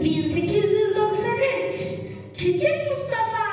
1893. Küçük Mustafa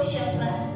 общества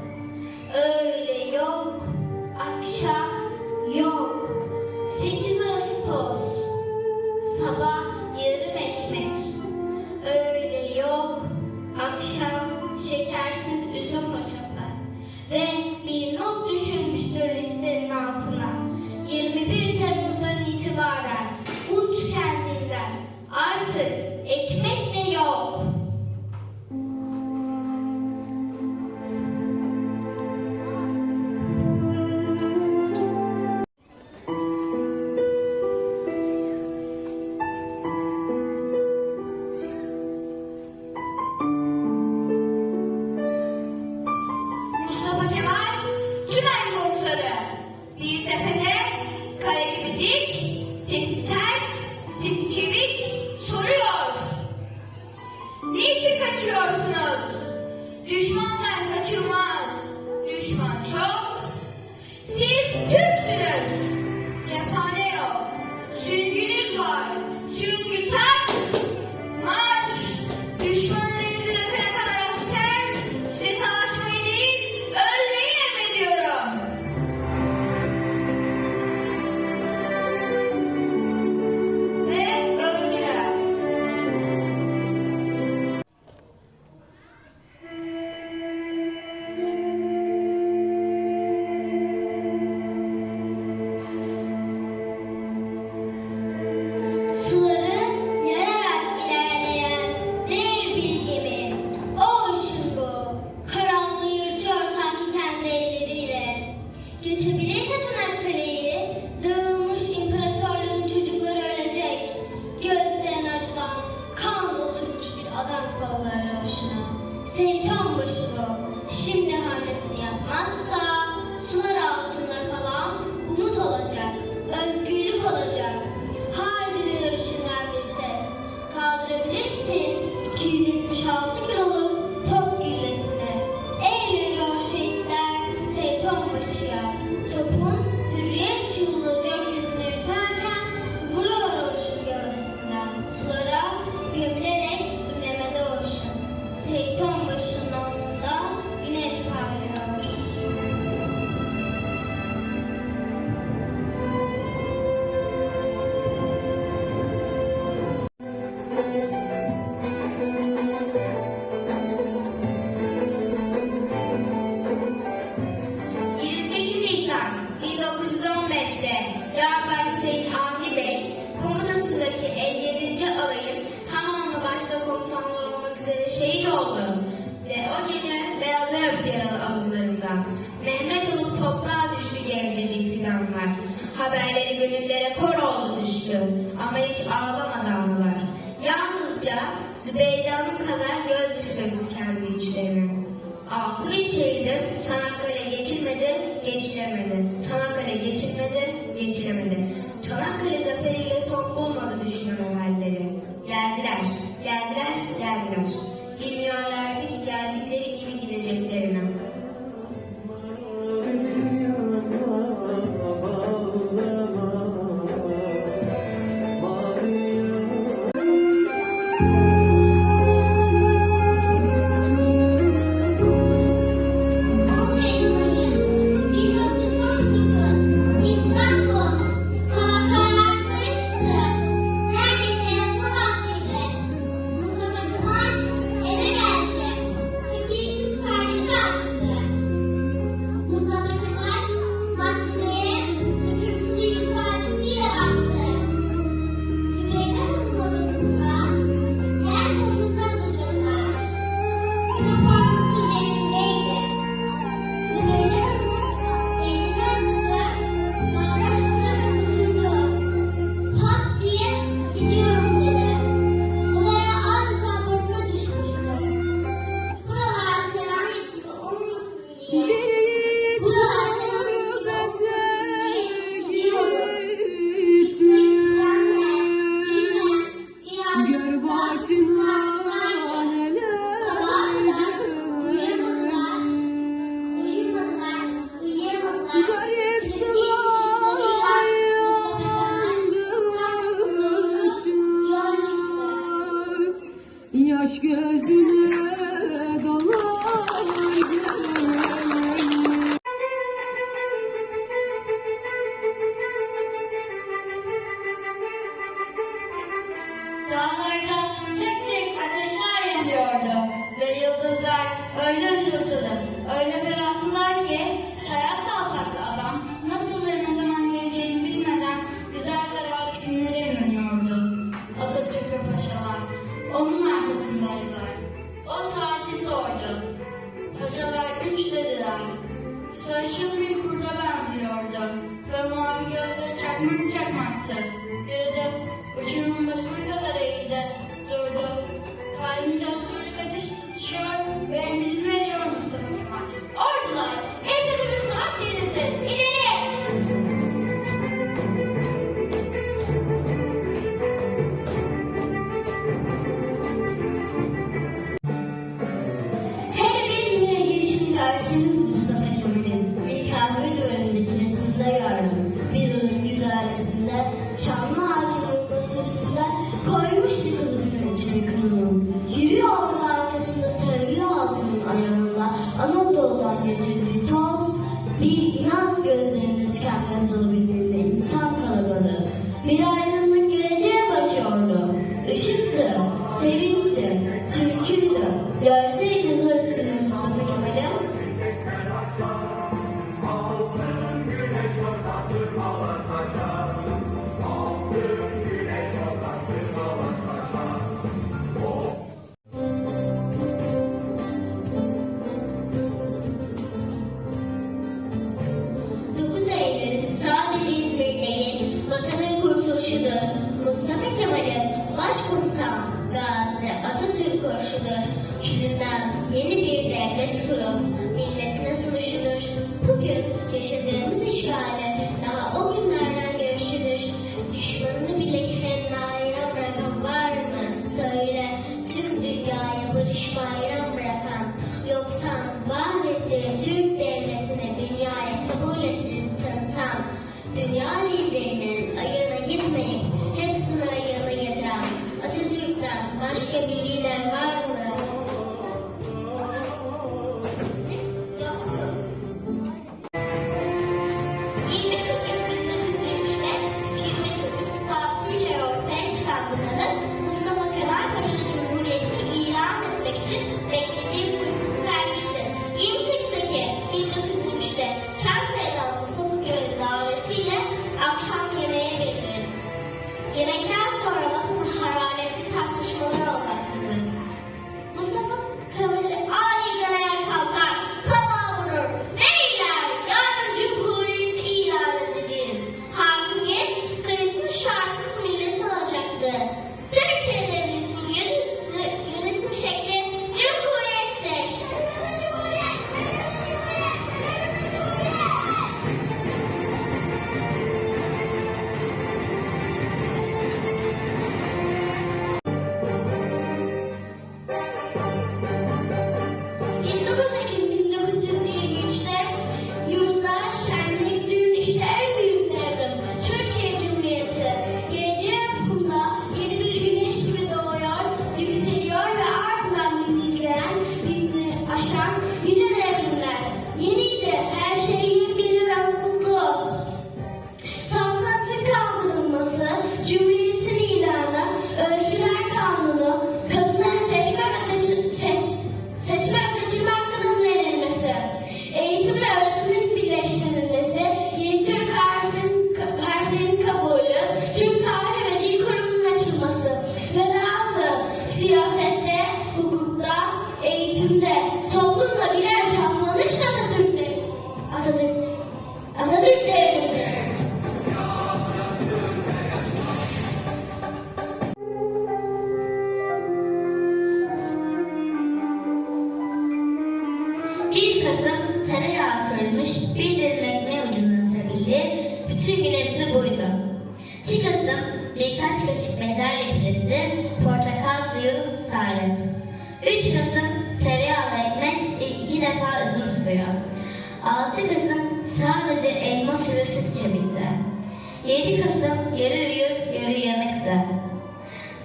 Yarbay Hüseyin Avni Bey komutasındaki 57. alayın tamamı başta komutanlar olmak üzere şehit oldu. Ve o gece Beyaz Öp yaralı alımlarından Mehmet olup toprağa düştü gencecik fidanlar. Haberleri gönüllere kor oldu düştü ama hiç ağlamadanlar. Yalnızca Zübeyde Hanım kadar gözyaşı döktü kendi içlerine. Altı bir şehidim Çanakkale geçilmedi, geçilemedi. Çanakkale geçilmedi, geçiremedi. Çanakkale zaferiyle son bulmadı düşünüyorum halleri. Geldiler, geldiler, geldiler. Bilmiyorlardı ki geldikleri gibi gideceklerini. Aç gözüne that 未来。Krishna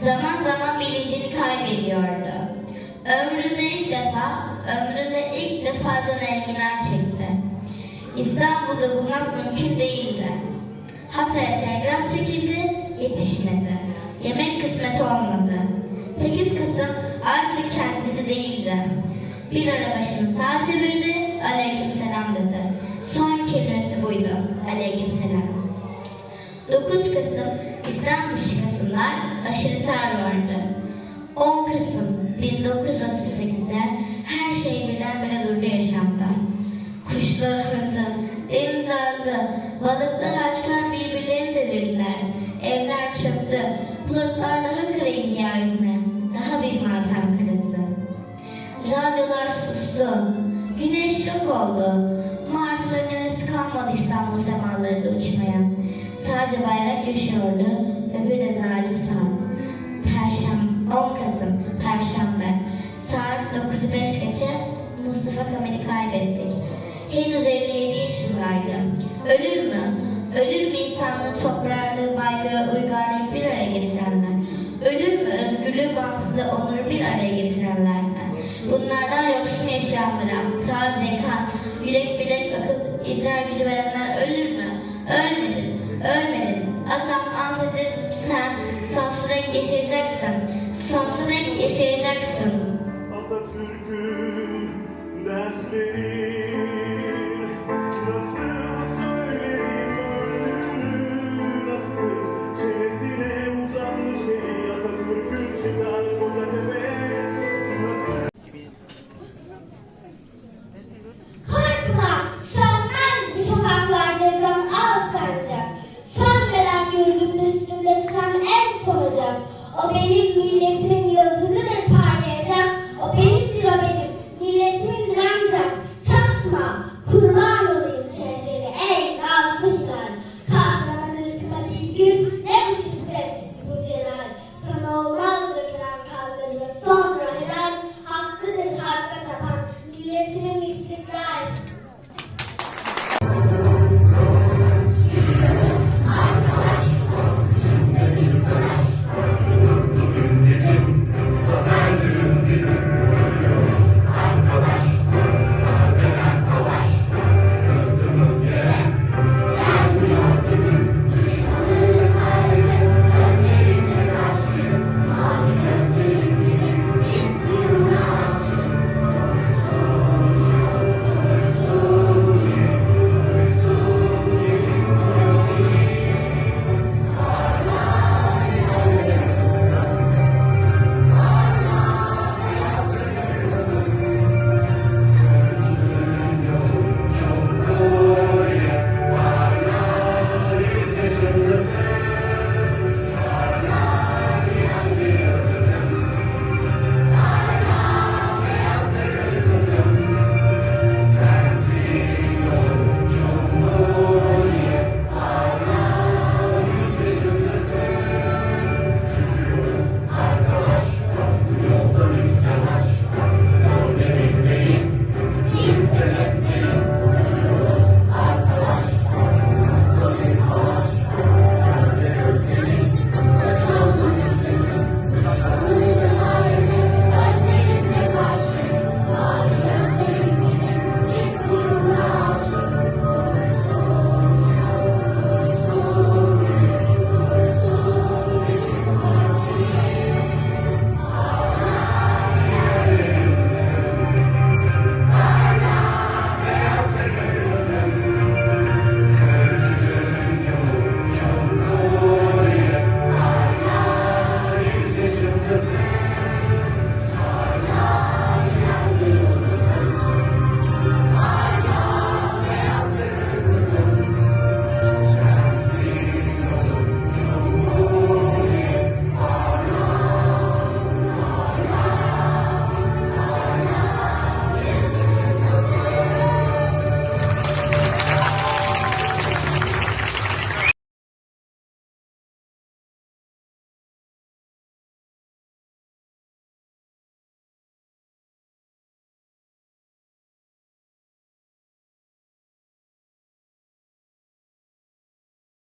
Zaman zaman bilincini kaybediyordu. Ömründe ilk defa, ömründe ilk defa can enginar çekti. İstanbul'da bulmak mümkün değildi. Hatay'a telgraf çekildi, yetişmedi. Yemek kısmet olmadı. 8 Kasım artık kendini değildi. Bir ara başını sağa çevirdi, aleyküm selam dedi. Son kelimesi buydu, aleyküm selam. 9 Kasım İslam dışkısınlar aşırı tar vardı. 10 Kasım 1938'de her şey birdenbire durdu yaşamda. Kuşlar hırdı, deniz ağrıdı, balıklar açlar birbirlerini devirdiler. Evler çöktü, bulutlar daha kara indi yeryüzüne, daha bir matem kırısı. Radyolar sustu, güneş yok oldu. Martıların nefesi kalmadı İstanbul semalarında uçmaya. Sadece bayrak yaşıyordu ve bir de zalim saat. Perşembe, 10 Kasım, Perşembe. Saat 9'u 5 geçe Mustafa Kemal'i kaybettik. Henüz 57 yaşındaydı. Ölür mü? Ölür mü insanlığı toprağını, baygı, uygarlığı bir araya getirenler? Ölür mü özgürlüğü, bağımsızlığı, onuru bir araya getirenler? Bunlardan yoksun yaşayanlara, taze kan, yürek, bilek, akıl, idrar gücü verenler das feridas. 苦吗？